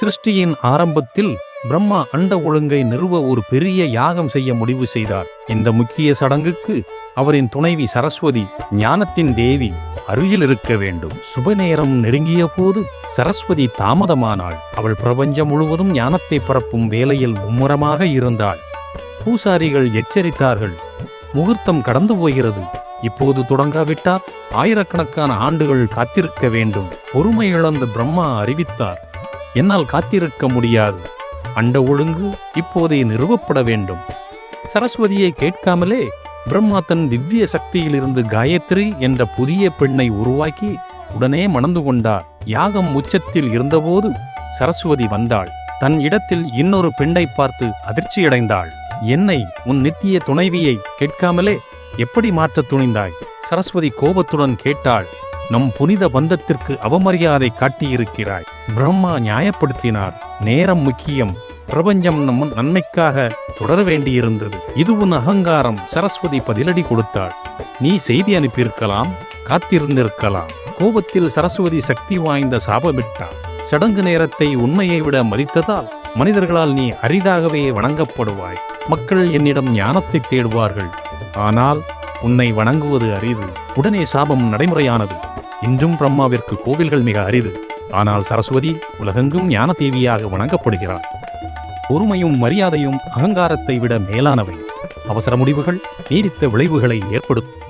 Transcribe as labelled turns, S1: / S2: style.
S1: சிருஷ்டியின் ஆரம்பத்தில் பிரம்மா அண்ட ஒழுங்கை நிறுவ ஒரு பெரிய யாகம் செய்ய முடிவு செய்தார். இந்த முக்கிய சடங்குக்கு அவரின் துணைவி சரஸ்வதி ஞானத்தின் தேவி அருகில் இருக்க வேண்டும். சுப நேரம் நெருங்கிய போது சரஸ்வதி தாமதமானாள். அவள் பிரபஞ்சம் முழுவதும் ஞானத்தை பரப்பும் வேலையில் மும்முரமாக இருந்தாள். பூசாரிகள் எச்சரித்தார்கள். முகூர்த்தம் கடந்து போகிறது. இப்போது தொடங்காவிட்டால் ஆயிரக்கணக்கான ஆண்டுகள் காத்திருக்க வேண்டும். பொறுமை இழந்த பிரம்மா அறிவித்தார். என்னால் காத்திருக்க முடியாது. அண்ட ஒழுங்கு இப்போதே நிறுவப்பட வேண்டும். சரஸ்வதியை கேட்காமலே பிரம்மா தன் திவ்ய சக்தியிலிருந்து காயத்ரி என்ற புதிய பெண்ணை உருவாக்கி உடனே மணந்து கொண்டார். யாகம் உச்சத்தில் இருந்தபோது சரஸ்வதி வந்தாள். தன் இடத்தில் இன்னொரு பெண்ணை பார்த்து அதிர்ச்சியடைந்தாள். என்னை உன் நித்திய துணைவியை கேட்காமலே எப்படி மாற்றத் துணிந்தாய்? சரஸ்வதி கோபத்துடன் கேட்டாள். நம் புனித பந்தத்திற்கு அவமரியாதை காட்டியிருக்கிறாய். பிரம்மா நியாயப்படுத்தினார். நேரம் முக்கியம். பிரபஞ்சம் நம் நன்மைக்காக தொடர வேண்டியிருந்தது. இது உன் அகங்காரம். சரஸ்வதி பதிலடி கொடுத்தாள். நீ செய்தி அனுப்பியிருக்கலாம் காத்திருந்திருக்கலாம். கோபத்தில் சரஸ்வதி சக்தி வாய்ந்த சாபமிட்டாள். சடங்கு நேரத்தை உண்மையை விட மதித்ததால் மனிதர்களால் நீ அரிதாகவே வணங்கப்படுவாய். மக்கள் என்னிடம் ஞானத்தை தேடுவார்கள். ஆனால் உன்னை வணங்குவது அரிது. உடனே சாபம் நடைமுறையானது. இன்றும் பிரம்மாவிற்கு கோவில்கள் மிக அரிது. ஆனால் சரஸ்வதி உலகெங்கும் ஞான தேவியாக வணங்கப்படுகிறார் பொறுமையும் மரியாதையும் அகங்காரத்தை விட மேலானவை. அவசர முடிவுகள் நீடித்த விளைவுகளை ஏற்படுத்தும்.